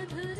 अद्भुत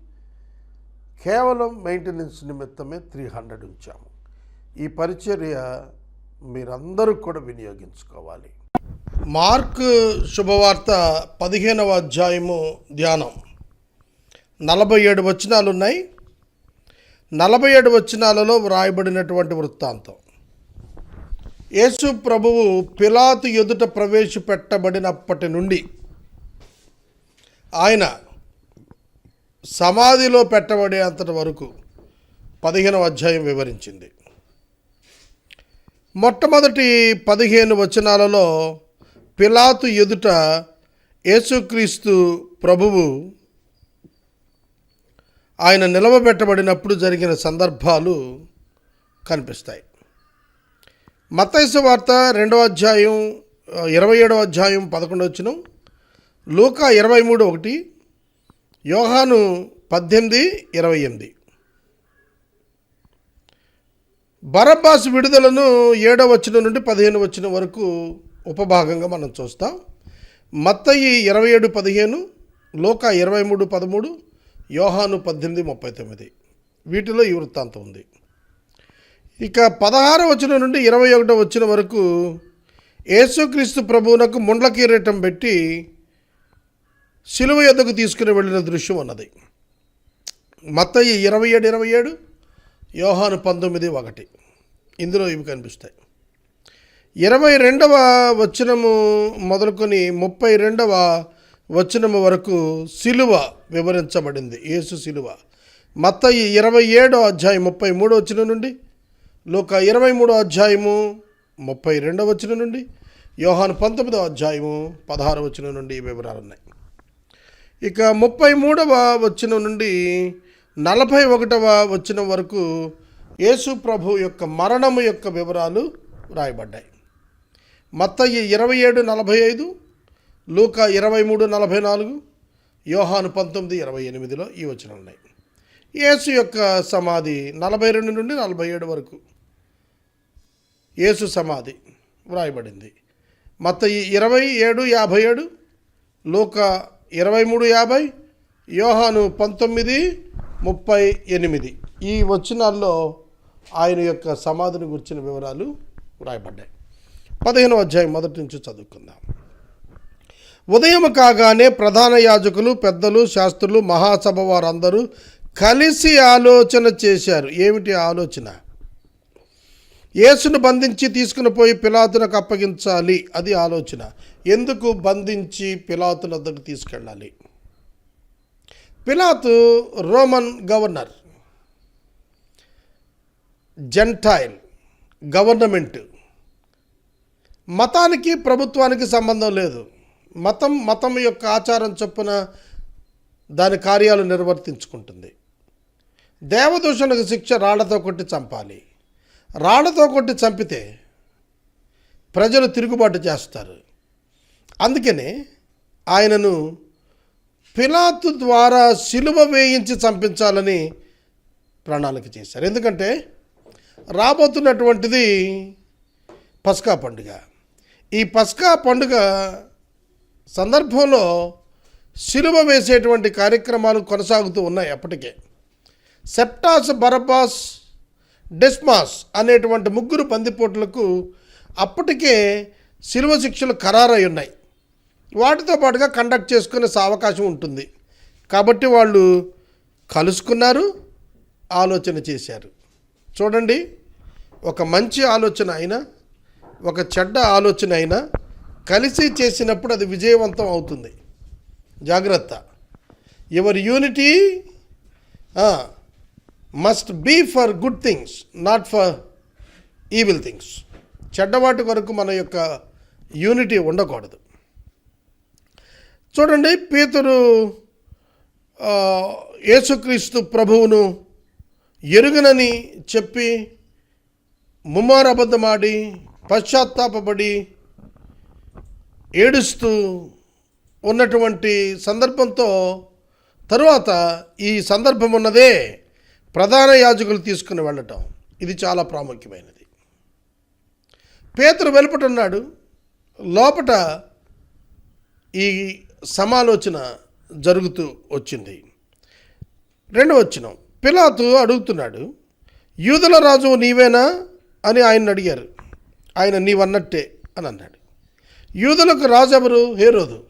కేవలం మెయింటెనెన్స్ నిమిత్తమే త్రీ హండ్రెడ్ ఉంచాము. ఈ పరిచర్య మీరందరూ కూడా వినియోగించుకోవాలి. మార్క్ శుభవార్త పదిహేనవ అధ్యాయము ధ్యానం. నలభై ఏడు వచనాలు ఉన్నాయి నలభై ఏడు వచనాలలో వ్రాయబడినటువంటి వృత్తాంతం. యేసు ప్రభువు పిలాతు ఎదుట ప్రవేశపెట్టబడినప్పటి నుండి ఆయన సమాధిలో పెట్టబడే అంతటి వరకు పదిహేనవ అధ్యాయం వివరించింది. మొట్టమొదటి పదిహేను వచనాలలో పిలాతు ఎదుట యేసుక్రీస్తు ప్రభువు ఆయన నిలవబెట్టబడినప్పుడు జరిగిన సందర్భాలు కనిపిస్తాయి. మత్తైసు వార్త రెండవ అధ్యాయం ఇరవై ఏడవ అధ్యాయం పదకొండు వచ్చిన లూకా ఇరవై మూడు ఒకటి యోహాను పద్దెనిమిది ఇరవై ఎనిమిది. బరబ్బాసు విడుదలను ఏడవ వచ్చిన నుండి పదిహేను వచ్చిన వరకు ఉపభాగంగా మనం చూస్తాం. మత్తయి ఇరవై ఏడు పదిహేను లోక ఇరవై మూడు పదమూడు యోహాను పద్దెనిమిది ముప్పై తొమ్మిది. వీటిలో ఈ వృత్తాంతం ఉంది. ఇక పదహారు వచ్చిన నుండి ఇరవై ఒకటో వచ్చిన వరకు యేసుక్రీస్తు ప్రభువునకు ముండ్ల కిరీటం పెట్టి శిలువ యొద్దకు తీసుకుని వెళ్ళిన దృశ్యం ఉన్నది మత్తయ్య ఇరవై ఏడు ఇరవై ఏడు యోహాను పంతొమ్మిది ఒకటి. ఇందులో ఇవి కనిపిస్తాయి. ఇరవై రెండవ వచనము మొదలుకొని ముప్పై రెండవ వచనము వరకు సిలువ వివరించబడింది. యేసు సిలువ. మత్తయి ఇరవై ఏడో అధ్యాయం ముప్పై మూడో వచనం నుండి లోక ఇరవై మూడో అధ్యాయము ముప్పై రెండవ వచనం నుండి యోహాను పంతొమ్మిదో అధ్యాయము పదహారు వచనం నుండి ఈ వివరాలు ఉన్నాయి. ఇక ముప్పై మూడవ వచ్చిన నుండి నలభై ఒకటవ వచ్చిన వరకు యేసు ప్రభు యొక్క మరణము యొక్క వివరాలు రాయబడ్డాయి. మత్తయ్య ఇరవై ఏడు నలభై ఐదు లూక ఇరవై మూడు నలభై నాలుగు యోహాను పంతొమ్మిది ఇరవై ఎనిమిదిలో ఈ వచనం ఉన్నాయి. యేసు యొక్క సమాధి నలభై రెండు నుండి నలభై ఏడు వరకు యేసు సమాధి వ్రాయబడింది. మత్తయి ఇరవై ఏడు యాభై ఏడు లోక ఇరవై మూడు యాభై యోహాను పంతొమ్మిది ముప్పై ఎనిమిది. ఈ వచనాల్లో ఆయన యొక్క సమాధిని గురించిన వివరాలు వ్రాయబడ్డాయి. పదిహేను అధ్యాయం మొదటి నుంచి చదువుకుందాం. ఉదయం కాగానే ప్రధాన యాజకులు పెద్దలు శాస్త్రులు మహాసభ వారందరూ కలిసి ఆలోచన చేశారు. ఏమిటి ఆలోచన? యేసును బంధించి తీసుకుని పోయి పిలాతునకు అప్పగించాలి. అది ఆలోచన. ఎందుకు బంధించి పిలాతుల వద్దకు తీసుకెళ్ళాలి? పిలాతు రోమన్ గవర్నర్ జెంటైల్ గవర్నమెంట్. మతానికి ప్రభుత్వానికి సంబంధం లేదు. మతం మతం యొక్క ఆచారం చొప్పున దాని కార్యాలు నిర్వర్తించుకుంటుంది. దేవదూషణకు శిక్ష రాళ్ళతో కొట్టి చంపాలి. రాళ్ళతో కొట్టి చంపితే ప్రజలు తిరుగుబాటు చేస్తారు. అందుకనే ఆయనను పిలాతు ద్వారా సిలువ వేయించి చంపించాలని ప్రణాళిక చేశారు. ఎందుకంటే రాబోతున్నటువంటిది పస్కా పండుగ. ఈ పస్కా పండుగ సందర్భంలో సిలువ వేసేటువంటి కార్యక్రమాలు కొనసాగుతూ ఉన్నాయి అప్పటికే. సెప్టాస్ బరబాస్ డెస్మాస్ అనేటువంటి ముగ్గురు పందిపోట్లకు అప్పటికే శిలువ శిక్షలు ఖరారై ఉన్నాయి. వాటితో పాటుగా కండక్ట్ చేసుకునే అవకాశం ఉంటుంది. కాబట్టి వాళ్ళు కలుసుకున్నారు ఆలోచన చేశారు. చూడండి ఒక మంచి ఆలోచన అయినా ఒక చెడ్డ ఆలోచన అయినా కలిసి చేసినప్పుడు అది విజయవంతం అవుతుంది. జాగ్రత్త. Your unity must be for good things not for evil things చెడ్డవాటి వరకు మన యొక్క యూనిటీ ఉండకూడదు. చూడండి పేతురు యేసుక్రీస్తు ప్రభువును ఎరుగనని చెప్పి ముమ్మారబద్ధమాడి పశ్చాత్తాపడి ఏడుస్తూ ఉన్నటువంటి సందర్భంతో తరువాత ఈ సందర్భం ఉన్నదే ప్రధాన యాజకులు తీసుకుని వెళ్ళటం. ఇది చాలా ప్రాముఖ్యమైనది. పేతురు వెలుపటున్నాడు లోపట ఈ సమాలోచన జరుగుతూ వచ్చింది. రెండవ వచ్చినం పిలాతు అడుగుతున్నాడు యూదుల రాజు నీవేనా? అని ఆయన అడిగారు. ఆయన నీవన్నట్టే అని అన్నాడు. యూదులకు రాజు ఎవరు హేరోదు.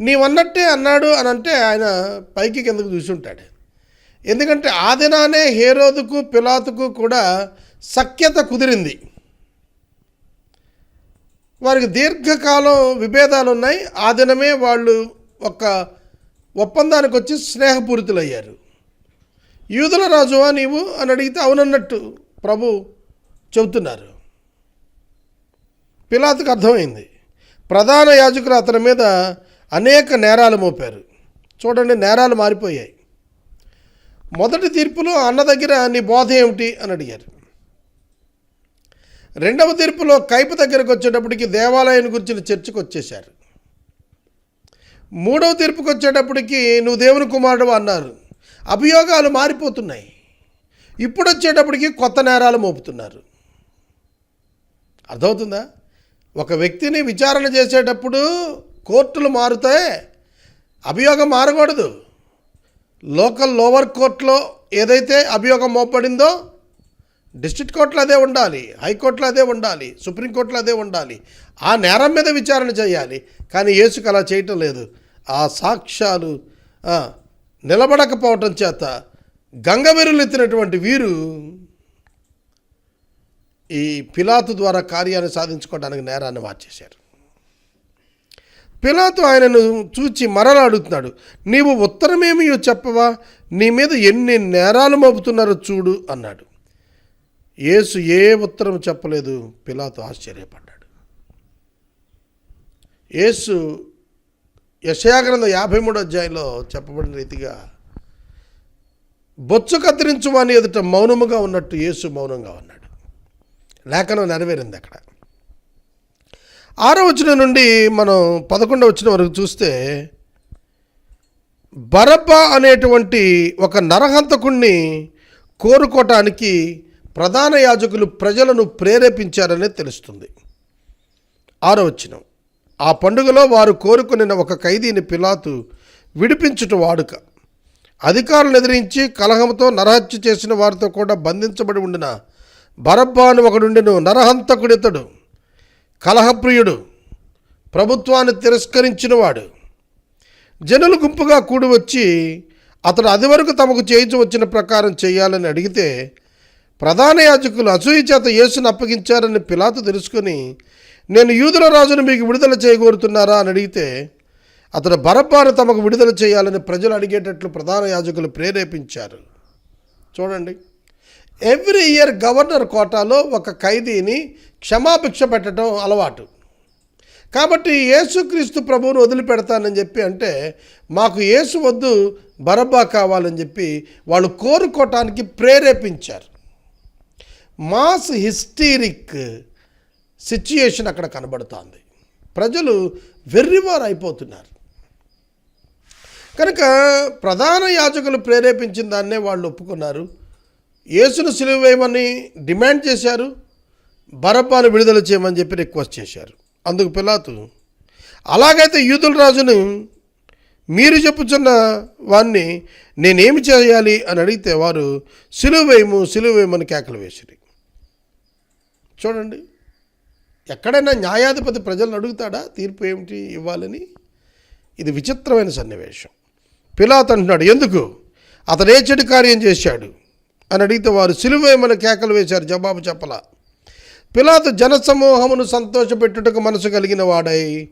నీవన్నట్టే అన్నాడు అని అంటే ఆయన పైకి కిందకు చూసి ఉంటాడు ఎందుకంటే ఆ దినానే హేరోదుకు పిలాతుకు కూడా సఖ్యత కుదిరింది. వారికి దీర్ఘకాలం విభేదాలు ఉన్నాయి ఆ దినమే వాళ్ళు ఒక ఒప్పందానికి వచ్చి స్నేహపూరితులయ్యారు. యూదుల రాజువా నీవు? అని అడిగితే అవునన్నట్టు ప్రభు చెబుతున్నారు. పిలాతుకు అర్థమైంది. ప్రధాన యాజకులు అతని మీద అనేక నేరాలు మోపారు. చూడండి నేరాలు మారిపోయాయి. మొదటి తీర్పులో అన్న దగ్గర నీ బోధ ఏమిటి? అని అడిగారు. రెండవ తీర్పులో కైపు దగ్గరకు వచ్చేటప్పటికి దేవాలయాన్ని గురించిన చర్చకు వచ్చేశారు. మూడవ తీర్పుకి వచ్చేటప్పటికి నువ్వు దేవుని కుమారుడు అన్నారు. అభియోగాలు మారిపోతున్నాయి. ఇప్పుడు వచ్చేటప్పటికి కొత్త నేరాలు మోపుతున్నారు. అర్థమవుతుందా? ఒక వ్యక్తిని విచారణ చేసేటప్పుడు కోర్టులు మారితే అభియోగం మారకూడదు. లోకల్ లోవర్ కోర్టులో ఏదైతే అభియోగం మోపడిందో డిస్ట్రిక్ట్ కోర్టులో అదే ఉండాలి హైకోర్టులో అదే ఉండాలి సుప్రీంకోర్టులో అదే ఉండాలి. ఆ నేరం మీద విచారణ చేయాలి కానీ యేసుకు అలా చేయటం లేదు. ఆ సాక్ష్యాలు నిలబడకపోవటం చేత గంగవెరులెత్తినటువంటి వీరు ఈ పిలాతు ద్వారా కార్యాన్ని సాధించుకోవడానికి నేరాన్ని మార్చేశారు. పిలాతు ఆయనను చూచి మరలా అడుగుతున్నాడు నీవు ఉత్తరమేమియో చెప్పవా? నీ మీద ఎన్ని నేరాలు మోపుతున్నారో చూడు అన్నాడు. యేసు ఏ ఉత్తరం చెప్పలేదు? పిలాతో ఆశ్చర్యపడ్డాడు. యేసు యశయాగ్రంథ యాభై మూడో అధ్యాయంలో చెప్పబడిన రీతిగా బొచ్చు కత్తిరించు వాని ఎదుట మౌనముగా ఉన్నట్టు యేసు మౌనంగా ఉన్నాడు. లేఖనం నెరవేరింది అక్కడ. ఆరో వచ్చిన నుండి మనం పదకొండవ వచ్చిన వరకు చూస్తే బరబ్బ అనేటువంటి ఒక నరహంతకుణ్ణి కోరుకోవటానికి ప్రధాన యాజకులు ప్రజలను ప్రేరేపించారనే తెలుస్తుంది. ఆరవచనం ఆ పండుగలో వారు కోరుకునిన ఒక ఖైదీని పిలాతు విడిపించుట వాడుక. అధికారులను ఎదిరించి కలహంతో నరహత్య చేసిన వారితో కూడా బంధించబడి ఉండిన బరబ్బాను ఒకడుండెను నరహంతకుడితడు కలహప్రియుడు. ప్రభుత్వాన్ని తిరస్కరించినవాడు జనులు గుంపుగా కూడి వచ్చి అతడు అది వరకు తమకు చేయించి వచ్చిన ప్రకారం చేయాలని అడిగితే ప్రధాన యాజకులు అసూయ చేత యేసును అప్పగించారని పిలాతు తెలుసుకొని నేను యూదుల రాజును మీకు విడుదల చేయగోరుతున్నారా? అని అడిగితే అతడు బరబ్బాను తమకు విడుదల చేయాలని ప్రజలు అడిగేటట్లు ప్రధాన యాజకులు ప్రేరేపించారు. చూడండి. ఎవ్రీ ఇయర్ గవర్నర్ కోటాలో ఒక ఖైదీని క్షమాభిక్ష పెట్టడం అలవాటు. కాబట్టి యేసుక్రీస్తు ప్రభువును వదిలిపెడతానని చెప్పి అంటే మాకు యేసు వద్దు బరబ్బా కావాలని చెప్పి వాళ్ళు కోరుకోవటానికి ప్రేరేపించారు. మాస్ హిస్టీరిక్ సిచ్యుయేషన్ అక్కడ కనబడుతోంది. ప్రజలు వెర్రివారు అయిపోతున్నారు. కనుక ప్రధాన యాజకులు ప్రేరేపించిన దాన్నే వాళ్ళు ఒప్పుకున్నారు. యేసును సిలువేయమని డిమాండ్ చేశారు. బరపాను విడుదల చేయమని చెప్పి రిక్వెస్ట్ చేశారు. అందుకు పిలాతు అలాగైతే యూదుల రాజును మీరు చెప్పుచున్న వాణ్ణి నేనేమి చేయాలి అని అడిగితే వారు సిలువ వేయము కేకలు వేసిరి. చూడండి. ఎక్కడైనా న్యాయాధిపతి ప్రజలను అడుగుతాడా? తీర్పు ఏమిటి ఇవ్వాలని? ఇది విచిత్రమైన సన్నివేశం. పిలాత్ అంటున్నాడు ఎందుకు? అతను ఏ చెడు కార్యం చేశాడు? అని అడిగితే వారు సిలువేమని కేకలు వేశారు. జవాబు చెప్పలా. పిలాతు జనసమూహమును సంతోషపెట్టుటకు మనసు కలిగిన వాడై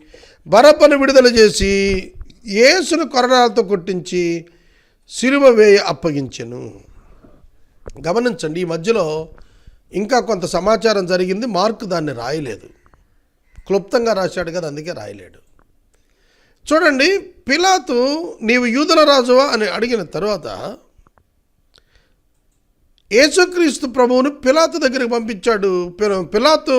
బరపను విడుదల చేసి యేసును కొరడాలతో కొట్టించి సిలువ వేయ అప్పగించెను. గమనించండి ఈ మధ్యలో ఇంకా కొంత సమాచారం జరిగింది మార్కు దాన్ని రాయలేదు. క్లుప్తంగా రాశాడు కదా అందుకే రాయలేడు. చూడండి పిలాతు నీవు యూదుల రాజువా అని అడిగిన తర్వాత యేసుక్రీస్తు ప్రభువును పిలాతు దగ్గరికి పంపించాడు పిలాతు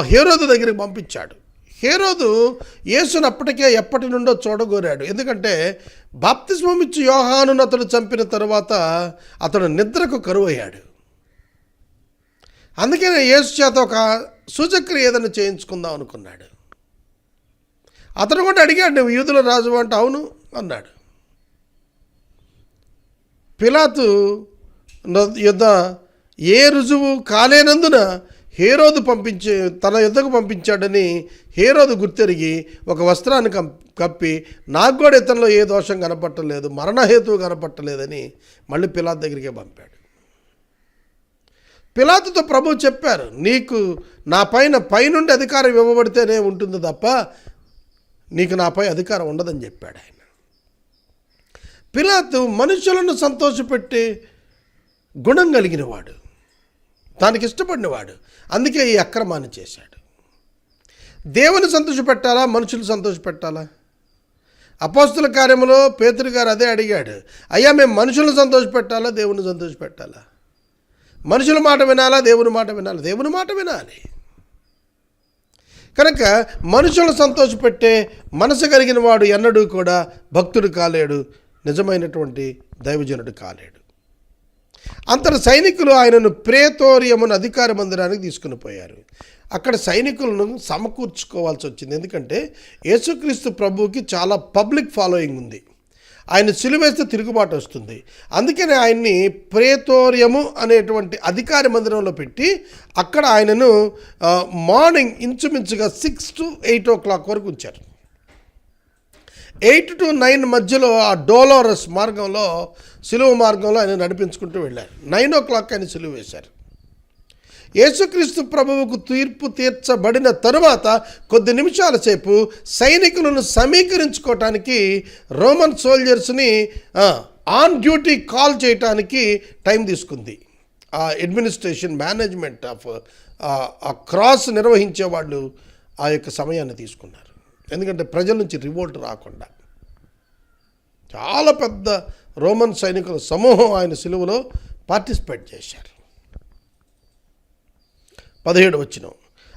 హేరోదు దగ్గరికి పంపించాడు. హేరోదు యేసును అప్పటికే ఎప్పటి నుండో చూడగోరాడు. ఎందుకంటే బాప్తిస్మం ఇచ్చి యోహానును అతడు చంపిన తర్వాత అతడు నిద్రకు కరువయ్యాడు. అందుకనే యేసు చేత ఒక సూచక్రియ ఏదైనా చేయించుకుందాం అనుకున్నాడు. అతను కూడా అడిగాడు నువ్వు యూదుల రాజు అంటే అవును అన్నాడు. పిలాతు యుద్ధ ఏ రుజువు కాలేనందున హేరోదు పంపించే తన యుద్ధకు పంపించాడని హేరోదు గుర్తెరిగి ఒక వస్త్రాన్ని కప్పి నాకు కూడా ఇతనిలో ఏ దోషం కనపట్టలేదు మరణహేతువు కనపట్టలేదని మళ్ళీ పిలాత్ దగ్గరికే పంపాడు. పిలాతుతో ప్రభు చెప్పారు నీకు నా పైన పైనుండి అధికారం ఇవ్వబడితేనే ఉంటుంది తప్ప నీకు నాపై అధికారం ఉండదని చెప్పాడు ఆయన. పిలాతు మనుషులను సంతోషపెట్టే గుణం కలిగినవాడు దానికి ఇష్టపడినవాడు. అందుకే ఈ అక్రమాన్ని చేశాడు. దేవుని సంతోషపెట్టాలా? మనుషులు సంతోషపెట్టాలా? అపోస్తుల కార్యములో పేతురు గారు అదే అడిగాడు అయ్యా మేము మనుషులను సంతోషపెట్టాలా? దేవుని సంతోషపెట్టాలా? మనుషుల మాట వినాలా దేవుని మాట వినాలా? దేవుని మాట వినాలి. కనుక మనుషులను సంతోషపెట్టే మనసు కలిగిన వాడు ఎన్నడూ కూడా భక్తుడు కాలేడు నిజమైనటువంటి దైవజనుడు కాలేడు. అంతటి సైనికులు ఆయనను ప్రేతోరియమును అధికార మందిరానికి తీసుకుని పోయారు. అక్కడ సైనికులను సమకూర్చుకోవాల్సి వచ్చింది. ఎందుకంటే యేసుక్రీస్తు ప్రభువుకి చాలా పబ్లిక్ ఫాలోయింగ్ ఉంది. ఆయన సిలువేస్తే తిరుగుబాటు వస్తుంది. అందుకని ఆయన్ని ప్రేతోర్యము అనేటువంటి అధికారి మందిరంలో పెట్టి అక్కడ ఆయనను మార్నింగ్ ఇంచుమించుగా six to eight o'clock వరకు ఉంచారు. ఎయిట్ టు నైన్ మధ్యలో ఆ డోలోరస్ మార్గంలో సిలువ మార్గంలో ఆయన నడిపించుకుంటూ వెళ్ళారు. నైన్ ఓ క్లాక్ ఆయన సిలువ వేశారు. యేసుక్రీస్తు ప్రభువుకు తీర్పు తీర్చబడిన తరువాత కొద్ది నిమిషాల సేపు సైనికులను సమీకరించుకోవటానికి రోమన్ సోల్జర్స్ని ఆన్ డ్యూటీ కాల్ చేయటానికి టైం తీసుకుంది. ఆ అడ్మినిస్ట్రేషన్ మేనేజ్మెంట్ ఆఫ్ ఆ క్రాస్ నిర్వహించే వాళ్ళు ఆ యొక్క సమయాన్ని తీసుకున్నారు. ఎందుకంటే ప్రజల నుంచి రివోల్ట్ రాకుండా. చాలా పెద్ద రోమన్ సైనికుల సమూహం ఆయన సిలువలో పార్టిసిపేట్ చేశారు. పదిహేడు వచ్చిన.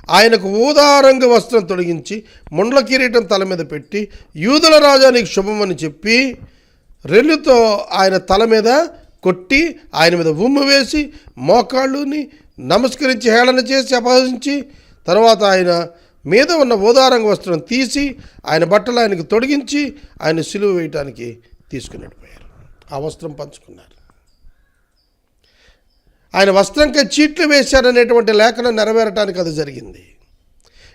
ఆయనకు ఊదారంగు వస్త్రం తొలగించి ముండ్ల కిరీటం తల మీద పెట్టి యూదుల రాజానికి శుభమని చెప్పి రెల్లుతో ఆయన తల మీద కొట్టి ఆయన మీద ఉమ్ము వేసి మోకాళ్ళుని నమస్కరించి హేళన చేసి అపహసించి తర్వాత ఆయన మీద ఉన్న ఊదారంగ వస్త్రం తీసి ఆయన బట్టలు ఆయనకు తొడిగించి ఆయన సిలువ వేయటానికి తీసుకుని వెళ్ళిపోయారు ఆ వస్త్రం పంచుకున్నారు. ఆయన వస్త్రంకే చీట్లు వేశారనేటువంటి లేఖనం నెరవేరటానికి అది జరిగింది.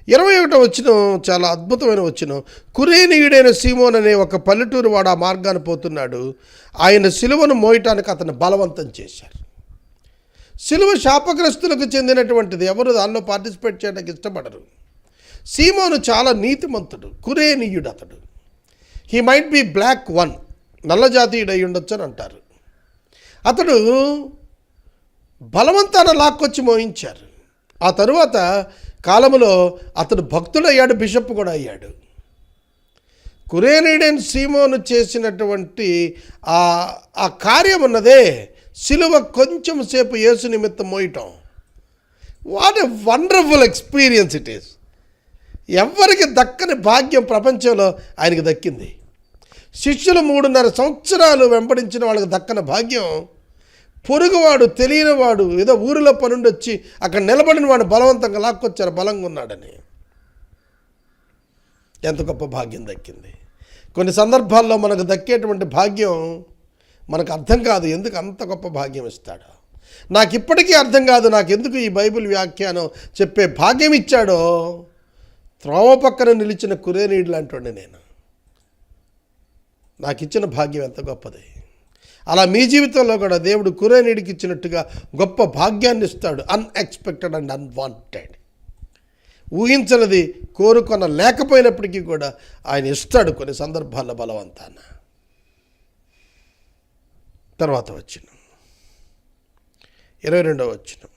ఇరవై ఒకటో వచ్చిన చాలా అద్భుతమైన వచ్చిన. కురేనీయుడైన సీమోన్ అనే ఒక పల్లెటూరు వాడు ఆ మార్గాన్ని పోతున్నాడు. ఆయన సిలువను మోయటానికి అతను బలవంతం చేశారు. సిలువ శాపగ్రస్తులకు చెందినటువంటిది ఎవరు దానిలో పార్టిసిపేట్ చేయడానికి ఇష్టపడరు. సీమోను చాలా నీతిమంతుడు కురేనీయుడు అతడు he might be black one నల్లజాతీయుడు అయి ఉండొచ్చు అని అంటారు. అతడు బలవంతాన లాక్కొచ్చి మోహించారు. ఆ తరువాత కాలములో అతడు భక్తుడయ్యాడు బిషప్ కూడా అయ్యాడు. కురేనీడెన్ సీమోను చేసినటువంటి ఆ ఆ కార్యం ఉన్నదే సిలువ కొంచెం సేపు యేసు నిమిత్తం మోయటం. What a wonderful experience it is ఎవరికి దక్కని భాగ్యం ప్రపంచంలో ఆయనకి దక్కింది. శిష్యులు మూడున్నర సంవత్సరాలు వెంబడించిన వాళ్ళకి దక్కన భాగ్యం పొరుగువాడు తెలియనివాడు ఏదో ఊరిలో పనుండి వచ్చి అక్కడ నిలబడిన వాడు బలవంతంగా లాక్కొచ్చారు బలంగా ఉన్నాడని. ఎంత గొప్ప భాగ్యం దక్కింది. కొన్ని సందర్భాల్లో మనకు దక్కేటువంటి భాగ్యం మనకు అర్థం కాదు ఎందుకు అంత గొప్ప భాగ్యం ఇస్తాడో? నాకు ఇప్పటికీ అర్థం కాదు నాకు ఎందుకు ఈ బైబిల్ వ్యాఖ్యానం చెప్పే భాగ్యం ఇచ్చాడో? త్రోవ పక్కన నిలిచిన కురేనీడు లాంటి నేను. నాకు ఇచ్చిన భాగ్యం ఎంత గొప్పది? అలా మీ జీవితంలో కూడా దేవుడు కురేనీడికి ఇచ్చినట్టుగా గొప్ప భాగ్యాన్ని ఇస్తాడు అన్ఎక్స్పెక్టెడ్ అండ్ అన్వాంటెడ్ ఊహించనిది కోరుకొన లేకపోయినప్పటికీ కూడా ఆయన ఇస్తాడు కొన్ని సందర్భాల్లో బలవంతాన. తర్వాత వచ్చిన ఇరవై రెండవ వచ్చినాం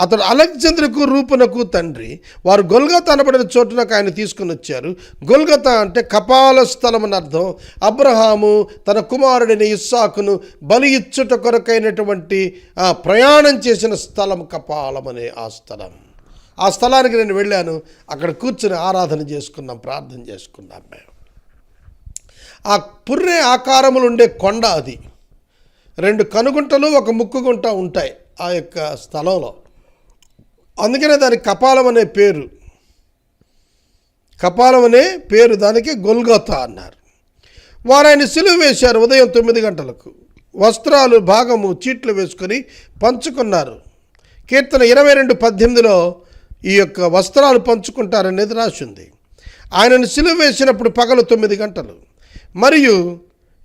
అతడు అలెగ్జంద్రకు రూపునకు తండ్రి. వారు గొల్గత అనబడిన చోటునకు ఆయన తీసుకుని వచ్చారు. గొల్గత అంటే కపాల స్థలం అని అర్థం. అబ్రహాము తన కుమారుడిని ఇస్సాకును బలి ఇచ్చుట కొరకైనటువంటి ప్రయాణం చేసిన స్థలం కపాలం అనే ఆ స్థలం. ఆ స్థలానికి నేను వెళ్ళాను. అక్కడ కూర్చుని ఆరాధన చేసుకున్నాం ప్రార్థన చేసుకున్నాం మేము. ఆ పుర్రె ఆకారములు ఉండే కొండ అది. రెండు కనుగుంటలు ఒక ముక్కుగుంట ఉంటాయి ఆ యొక్క స్థలంలో. అందుకనే దానికి కపాలం అనే పేరు. కపాలం అనే పేరు దానికి గొల్గొత అన్నారు. వారు ఆయన సిలువ వేశారు ఉదయం తొమ్మిది గంటలకు. వస్త్రాలు భాగము చీట్లు వేసుకొని పంచుకున్నారు. కీర్తన ఇరవై రెండు పద్దెనిమిదిలో ఈ యొక్క వస్త్రాలు పంచుకుంటారనేది రాసింది. ఆయనను సిలువ వేసినప్పుడు పగలు తొమ్మిది గంటలు. మరియు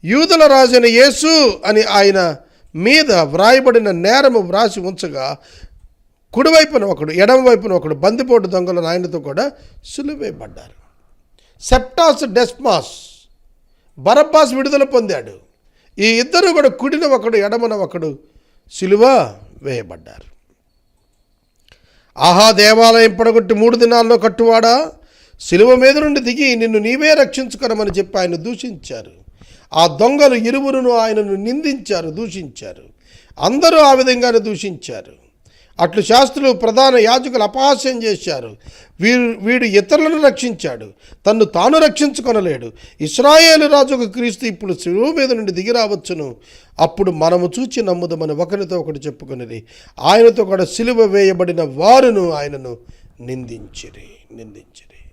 యూదుల రాజైన యేసు అని ఆయన మీద వ్రాయబడిన నేరము వ్రాసి ఉంచగా కుడివైపున ఒకడు ఎడమవైపున ఒకడు బందిపోటు దొంగలు ఆయనతో కూడా సులువేయబడ్డారు. సెప్టాస్ డెస్మాస్ బరబ్బాస్ విడుదల పొందాడు. ఈ ఇద్దరు కూడా కుడిన ఒకడు ఎడమన ఒకడు సిలువ వేయబడ్డారు. ఆహా దేవాలయం పడగొట్టి మూడు దినాల్లో కట్టువాడా? సిలువ మీద నుండి దిగి నిన్ను నీవే రక్షించుకొనమని చెప్పి ఆయన దూషించారు. ఆ దొంగలు ఇరువురును ఆయనను నిందించారు దూషించారు. అందరూ ఆ విధంగానే దూషించారు. అట్లు శాస్త్రులు ప్రధాన యాజకులు అపహాస్యం చేశారు. వీరు వీడు ఇతరులను రక్షించాడు. తన్ను తాను రక్షించుకొనలేడు. ఇస్రాయేలు రాజుకు క్రీస్తు ఇప్పుడు శిలువ మీద నుండి దిగి రావచ్చును. అప్పుడు మనము చూచి నమ్ముదమని ఒకరితో ఒకటి చెప్పుకునేది ఆయనతో కూడా సిలువ వేయబడిన వారును ఆయనను నిందించిరి నిందించిరి.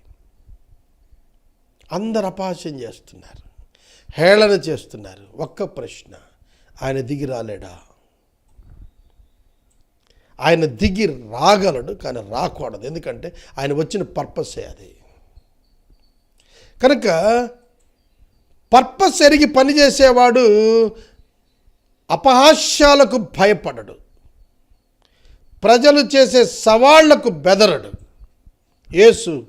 అందరు అపహాస్యం చేస్తున్నారు. హేళన చేస్తున్నారు. ఒక్క ప్రశ్న ఆయన దిగి రాలేడా? ఆయన దిగి రాగలడు కానీ రాకూడదు. ఎందుకంటే ఆయన వచ్చిన పర్పసే అది. కనుక పర్పస్ ఎరిగి పనిచేసేవాడు అపహాస్యాలకు భయపడడు. ప్రజలు చేసే సవాళ్ళకు బెదరడు. యేసు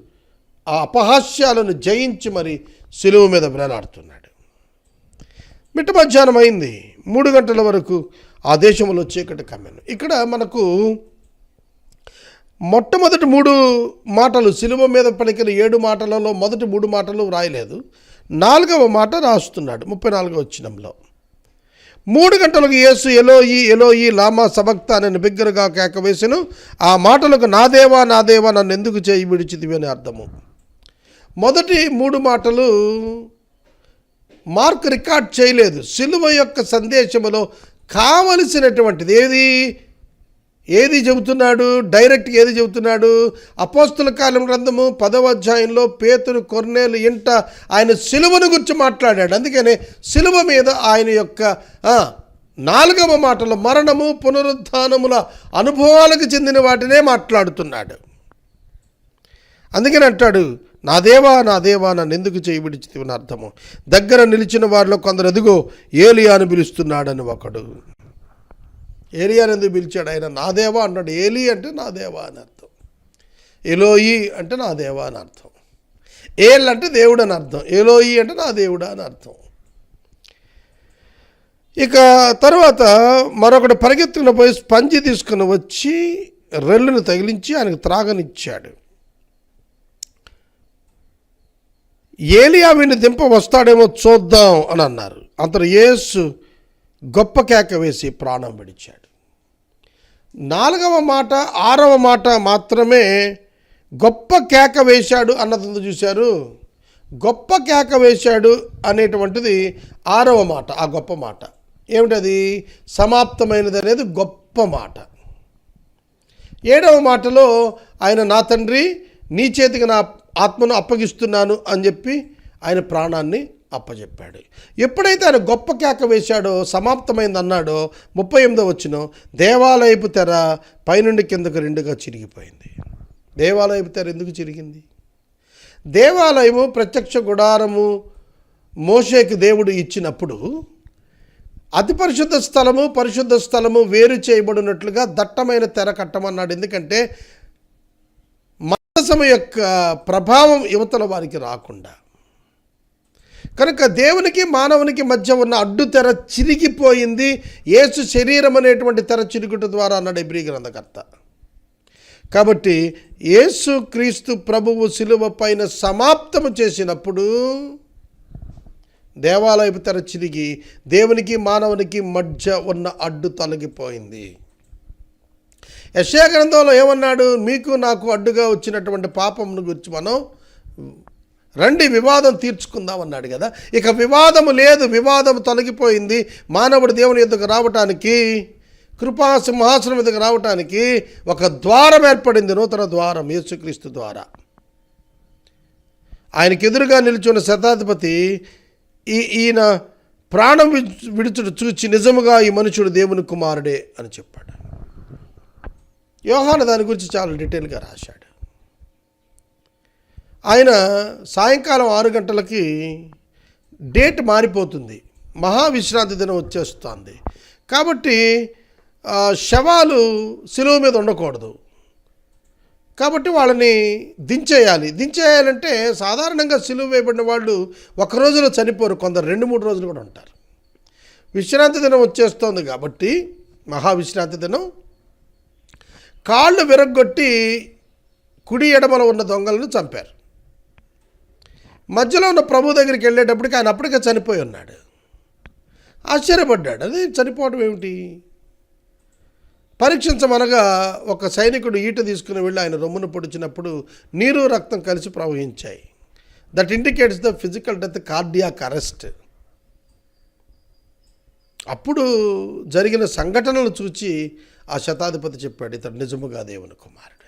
ఆ అపహాస్యాలను జయించి మరి సిలువ మీద వేలాడుతున్నాడు. మిట్ట మధ్యాహ్నం అయింది. మూడు గంటల వరకు ఆ దేశంలో చీకటి కమ్మెను. ఇక్కడ మనకు మొట్టమొదటి మూడు మాటలు సిలువ మీద పలికిన ఏడు మాటలలో మొదటి మూడు మాటలు రాయలేదు నాలుగవ మాట రాస్తున్నాడు ముప్పై నాలుగవ వచ్చినంలో మూడు గంటలకు యేసు ఎలోయి ఎలోయి లామా సభక్త అని బిగ్గరగా కేకవేసాను ఆ మాటలకు నా దేవా నా దేవా నన్ను ఎందుకు చేయి విడిచితివి అని అర్థము. మొదటి మూడు మాటలు మార్క్ రికార్డ్ చేయలేదు. సిలువ యొక్క సందేశములో కావలసినటువంటిది. ఏది? ఏది చెబుతున్నాడు? డైరెక్ట్ ఏది చెబుతున్నాడు? అపోస్తుల కాలం గ్రంథము పదవ అధ్యాయంలో పేతురు కొర్నేలు ఇంట ఆయన సిలువను గురించి మాట్లాడాడు. అందుకనే సిలువ మీద ఆయన యొక్క నాలుగవ మాటలు మరణము పునరుద్ధానముల అనుభవాలకు చెందిన వాటినే మాట్లాడుతున్నాడు. అందుకని అంటాడు నా దేవా నా దేవా నన్ను ఎందుకు చేయబడిచితివని అర్థము. దగ్గర నిలిచిన వారిలో కొందరు ఎదుగో ఏలియాను పిలుస్తున్నాడని ఒకడు. ఏలియాను ఎందుకు పిలిచాడు? ఆయన నా దేవా అన్నాడు. ఏలి అంటే నా దేవా అని అర్థం. ఎలోయి అంటే నా దేవా అని అర్థం. ఏల్ అంటే దేవుడు అని అర్థం. ఎలోయి అంటే నా దేవుడా అని అర్థం. ఇక తర్వాత మరొకడు పరిగెత్తుకుని పోయి స్పంజి తీసుకుని వచ్చి రెల్లును తగిలించి ఆయనకు త్రాగనిచ్చాడు. ఏలియా వీడిని దింప వస్తాడేమో చూద్దాం అని అన్నారు. అంతలో యేసు గొప్ప కేక వేసి ప్రాణం విడిచాడు. నాలుగవ మాట ఆరవ మాట మాత్రమే గొప్ప కేక వేశాడు అన్నది చూశారు. గొప్ప కేక వేశాడు అనేటువంటిది ఆరవ మాట ఆ గొప్ప మాట. ఏమిటది? సమాప్తమైనది అనేది గొప్ప మాట. ఏడవ మాటలో ఆయన నా తండ్రి నీ చేతికి నా ఆత్మను అప్పగిస్తున్నాను అని చెప్పి ఆయన ప్రాణాన్ని అప్పచెప్పాడు ఎప్పుడైతే ఆయన గొప్ప కేక వేశాడో సమాప్తమైంది అన్నాడో ముప్పై ఎనిమిదో వచ్చిన దేవాలయపు తెర పైనుండి కిందకు రెండుగా చిరిగిపోయింది. దేవాలయపు తెర ఎందుకు చిరిగింది? దేవాలయము ప్రత్యక్ష గుడారము మోషేకి దేవుడు ఇచ్చినప్పుడు అతి పరిశుద్ధ స్థలము పరిశుద్ధ స్థలము వేరు చేయబడినట్లుగా దట్టమైన తెర కట్టమన్నాడు. ఎందుకంటే మందసము యొక్క ప్రభావం యువతల వారికి రాకుండా. కనుక దేవునికి మానవునికి మధ్య ఉన్న అడ్డు తెర చిరిగిపోయింది. యేసు శరీరం అనేటువంటి తెర చిరుగుట ద్వారా అన్నాడు ఎబ్రి గ్రంథకర్త. కాబట్టి యేసు క్రీస్తు ప్రభువు శిలువ పైన సమాప్తము చేసినప్పుడు దేవాలయపు తెర చిరిగి దేవునికి మానవునికి మధ్య ఉన్న అడ్డు తొలగిపోయింది. యశయా గ్రంథంలో ఏమన్నాడు? మీకు నాకు అడ్డుగా వచ్చినటువంటి పాపమును గురించి మనం రండి వివాదం తీర్చుకుందాం అన్నాడు కదా. ఇక వివాదము లేదు వివాదం తొలగిపోయింది. మానవుడు దేవుని ఎద్దుకు రావటానికి కృపా సింహాసనం ఎదుగు రావటానికి ఒక ద్వారం ఏర్పడింది నూతన ద్వారం యేసుక్రీస్తు ద్వారా. ఆయనకి ఎదురుగా నిల్చున్న శతాధిపతి ఈ ఈయన ప్రాణం విడుచుడు చూచి నిజముగా ఈ మనుషుడు దేవుని కుమారుడే అని చెప్పాడు. యోహాను దాని గురించి చాలా డీటెయిల్గా రాశాడు. ఆయన సాయంకాలం ఆరు గంటలకి డేట్ మారిపోతుంది. మహావిశ్రాంతి దినం వచ్చేస్తుంది. కాబట్టి శవాలు సెలవు మీద ఉండకూడదు. కాబట్టి వాళ్ళని దించేయాలి. దించేయాలంటే సాధారణంగా సిలువ వేయబడిన వాళ్ళు ఒక రోజులో చనిపోరు. కొందరు రెండు మూడు రోజులు కూడా ఉంటారు. విశ్రాంతి దినం వచ్చేస్తోంది కాబట్టి మహావిశ్రాంతి దినం కాళ్ళు విరగ్గొట్టి కుడి ఎడమల ఉన్న దొంగలను చంపారు. మధ్యలో ఉన్న ప్రభు దగ్గరికి వెళ్ళేటప్పటికి ఆయన అప్పటికే చనిపోయి ఉన్నాడు. ఆశ్చర్యపడ్డాడు. అది చనిపోవడం ఏమిటి? పరీక్షించమనగా ఒక సైనికుడు ఈట తీసుకుని వెళ్ళి ఆయన రొమ్మును పొడిచినప్పుడు నీరు రక్తం కలిసి ప్రవహించాయి. That indicates the physical death cardiac arrest అప్పుడు జరిగిన సంఘటనలు చూచి ఆ శతాధిపతి చెప్పాడు ఇతడు నిజముగా దేవుని కుమారుడు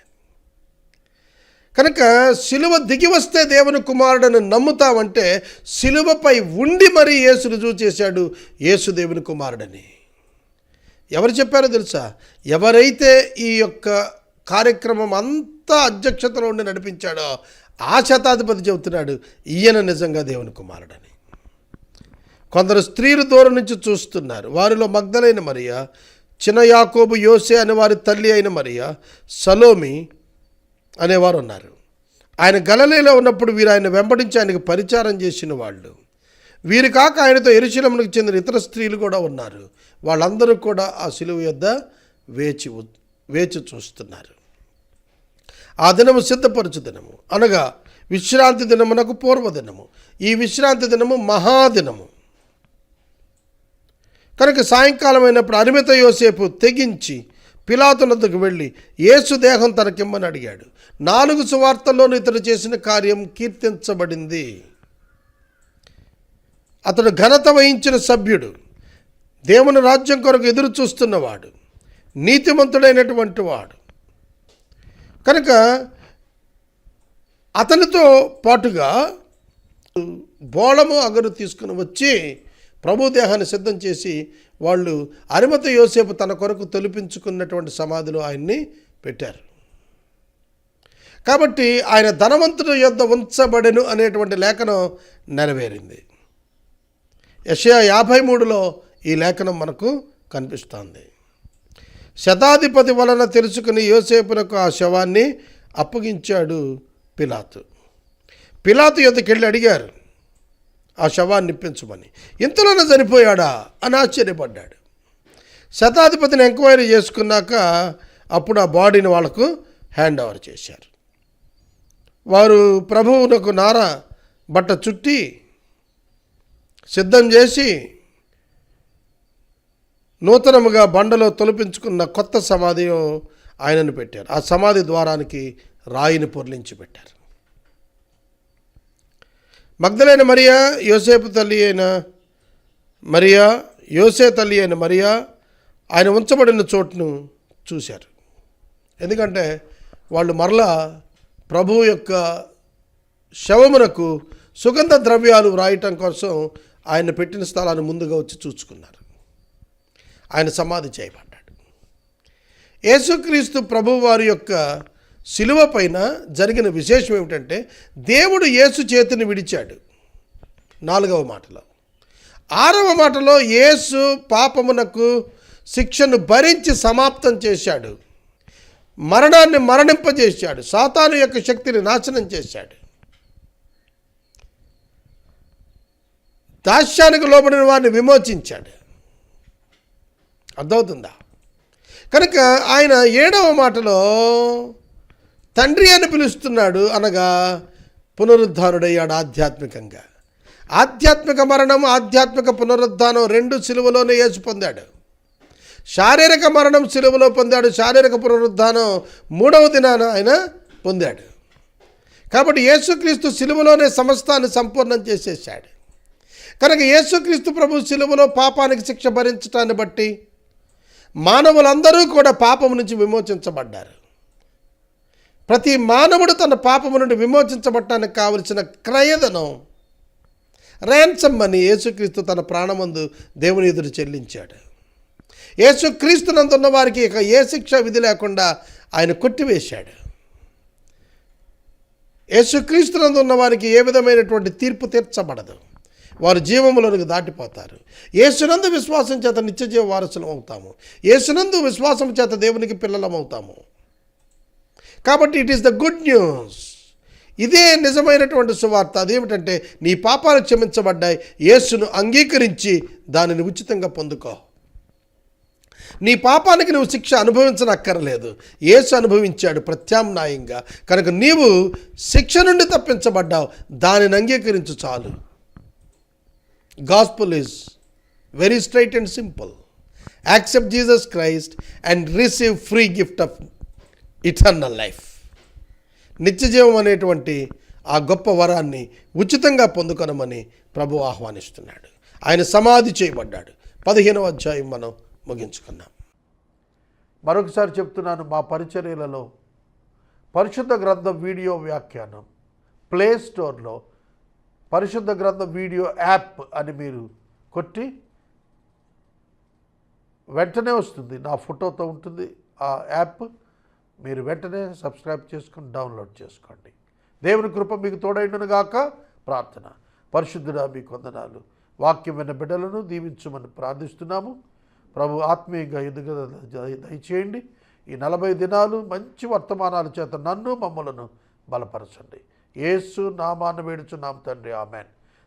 కనుక సిలువ దిగి వస్తే దేవుని కుమారుడని నమ్ముతామంటే సిలువపై ఉండి మరీ యేసు రుజువు చేశాడు యేసు దేవుని కుమారుడని. ఎవరు చెప్పారో తెలుసా? ఎవరైతే ఈ యొక్క కార్యక్రమం అంతా అధ్యక్షతలో ఉండి నడిపించాడో ఆ శతాధిపతి చెబుతున్నాడు ఈయన నిజంగా దేవుని కుమారుడని. కొందరు స్త్రీలు దూరం నుంచి చూస్తున్నారు వారిలో మగ్ధలైన మరియా? చిన్న యాకోబు యోసే అనే వారి తల్లి అయిన మరియా సలోమి అనేవారు ఉన్నారు. ఆయన గలలీలో ఉన్నప్పుడు వీరు ఆయన వెంబడించి ఆయనకు పరిచారం చేసిన వాళ్ళు. వీరు కాక ఆయనతో ఎరుశలమునికి చెందిన ఇతర స్త్రీలు కూడా ఉన్నారు. వాళ్ళందరూ కూడా ఆ సిలువ యొద్ద వేచి ఉ- వేచి చూస్తున్నారు. ఆ దినము సిద్ధపరచు దినము. అనగా విశ్రాంతి దినమునకు పూర్వదినము. ఈ విశ్రాంతి దినము మహాదినము. కనుక సాయంకాలం అయినప్పుడు అరిమిత యోసేపు తెగించి పిలాతునద్దకు వెళ్ళి యేసు దేహం తనకిమ్మని అడిగాడు. నాలుగు సువార్తల్లోనూ ఇతడు చేసిన కార్యం కీర్తించబడింది. అతడు ఘనత వహించిన సభ్యుడు దేవుని రాజ్యం కొరకు ఎదురు చూస్తున్నవాడు నీతిమంతుడైనటువంటి వాడు. కనుక అతనితో పాటుగా బోళము అగరు తీసుకుని వచ్చి ప్రభుదేహాన్ని సిద్ధం చేసి వాళ్ళు అరిమత యోసేపు తన కొరకు తొలిపించుకున్నటువంటి సమాధిలో ఆయన్ని పెట్టారు. కాబట్టి ఆయన ధనవంతుడు యొద్ద ఉంచబడెను అనేటువంటి లేఖనం నెరవేరింది. యషయా యాభై మూడులో ఈ లేఖనం మనకు కనిపిస్తోంది. శతాధిపతి వలన తెలుసుకుని యోసేపునకు ఆ శవాన్ని అప్పగించాడు పిలాతు. పిలాతు యుద్ధకెళ్ళి అడిగారు ఆ శవాన్ని ఇప్పించమని ఇంతలోనే చనిపోయాడా? అని ఆశ్చర్యపడ్డాడు. శతాధిపతిని ఎంక్వైరీ చేసుకున్నాక అప్పుడు ఆ బాడీని వాళ్ళకు హ్యాండ్ ఓవర్ చేశారు. వారు ప్రభువునకు నార బట్ట చుట్టి సిద్ధం చేసి నూతనముగా బండలో తొలిపించుకున్న కొత్త సమాధి ఆయనను పెట్టారు. ఆ సమాధి ద్వారానికి రాయిని పొర్లించి పెట్టారు. మగ్ధలైన మరియా యోసేపు తల్లి అయిన మరియా యోసే తల్లి అయిన మరియా ఆయన ఉంచబడిన చోటును చూశారు. ఎందుకంటే వాళ్ళు మరలా ప్రభువు యొక్క శవమునకు సుగంధ ద్రవ్యాలు వ్రాయటం కోసం ఆయన పెట్టిన స్థలాన్ని ముందుగా వచ్చి చూసుకున్నారు ఆయన సమాధి చేయబడ్డాడు. యేసుక్రీస్తు ప్రభు వారి యొక్క శిలువ పైన జరిగిన విశేషం ఏమిటంటే దేవుడు యేసు చేతిని విడిచాడు. నాలుగవ మాటలో. ఆరవ మాటలో యేసు పాపమునకు శిక్షను భరించి సమాప్తం చేశాడు. మరణాన్ని మరణింపజేశాడు. సాతాను యొక్క శక్తిని నాశనం చేశాడు. దాస్యానికి లోబడిన వారిని విమోచించాడు. అర్థమవుతుందా? కనుక ఆయన ఏడవ మాటలో తండ్రి అని పిలుస్తున్నాడు అనగా పునరుద్ధానుడయ్యాడు ఆధ్యాత్మికంగా. ఆధ్యాత్మిక మరణం ఆధ్యాత్మిక పునరుద్ధానం రెండు సిలువలోనే యేసు పొందాడు. శారీరక మరణం సిలువలో పొందాడు శారీరక పునరుద్ధానం మూడవ దినాన ఆయన పొందాడు. కాబట్టి యేసుక్రీస్తు సిలువలోనే సమస్తాన్ని సంపూర్ణం చేసేసాడు కనుక యేసుక్రీస్తు ప్రభు సిలువలో పాపానికి శిక్ష భరించటాన్ని బట్టి మానవులందరూ కూడా పాపం నుంచి విమోచించబడ్డారు. ప్రతి మానవుడు తన పాపము నుండి విమోచించబడటానికి కావలసిన క్రయదనం ర్యాన్సమ్ అని యేసుక్రీస్తు తన ప్రాణమందు దేవుని ఎదురు చెల్లించాడు. యేసుక్రీస్తునందున్న వారికి ఇక ఏ శిక్ష విధి లేకుండా ఆయన కొట్టివేశాడు. యేసుక్రీస్తునందు ఉన్నవారికి ఏ విధమైనటువంటి తీర్పు తీర్చబడదు. వారు జీవములోనికి దాటిపోతారు. యేసునందు విశ్వాసం చేత నిత్యజీవ వారసులం అవుతాము. యేసునందు విశ్వాసం చేత దేవునికి పిల్లలం అవుతాము కాబట్టి it is the good news ఇదే నిజమైనటువంటి సువార్త. అదేమిటంటే నీ పాపాలు క్షమించబడ్డాయి. యేసును అంగీకరించి దానిని ఉచితంగా పొందుకో. నీ పాపానికి నువ్వు శిక్ష అనుభవించనక్కర్లేదు. యేసు అనుభవించాడు ప్రత్యామ్నాయంగా. కనుక నీవు శిక్ష నుండి తప్పించబడ్డావు. దానిని అంగీకరించు చాలు. Gospel is very straight and simple accept Jesus Christ and receive free gift of eternal life నిత్యజీవం అనేటువంటి ఆ గొప్ప వరాన్ని ఉచితంగా పొందుకొనమని ప్రభు ఆహ్వానిస్తున్నాడు. ఆయన సమాధి చేయబడ్డాడు. పదిహేనవ అధ్యాయం మనం ముగించుకున్నాం మరొకసారి చెప్తున్నాను మా పరిచర్యలలో పరిశుద్ధ గ్రంథం వీడియో వ్యాఖ్యానం ప్లే స్టోర్లో పరిశుద్ధ గ్రంథం వీడియో యాప్ అని మీరు కొట్టి వెంటనే వస్తుంది. నా ఫోటోతో ఉంటుంది ఆ యాప్. మీరు వెంటనే సబ్స్క్రైబ్ చేసుకుని డౌన్లోడ్ చేసుకోండి. దేవుని కృప మీకు తోడైండును గాక. ప్రార్థన. పరిశుద్ధుడా మీ కొందనాలు వాక్యం విన్న బిడ్డలను దీవించమని ప్రార్థిస్తున్నాము. ప్రభు ఆత్మీయంగా ఎదుగుదల దయచేయండి. ఈ నలభై దినాలు మంచి వర్తమానాల చేత నన్ను మమ్మలను బలపరచండి. ఏసు నామాన్ని వేడుచున్నాం తండ్రి. ఆమెన్.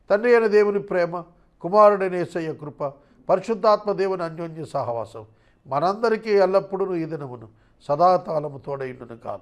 తండ్రి అయిన దేవుని ప్రేమ కుమారుడైన ఏసయ్య కృప పరిశుద్ధాత్మ దేవుని అన్యోన్య సహవాసం మనందరికీ ఎల్లప్పుడూ ఈ దినమును సదాకాలము తోడైండును కాక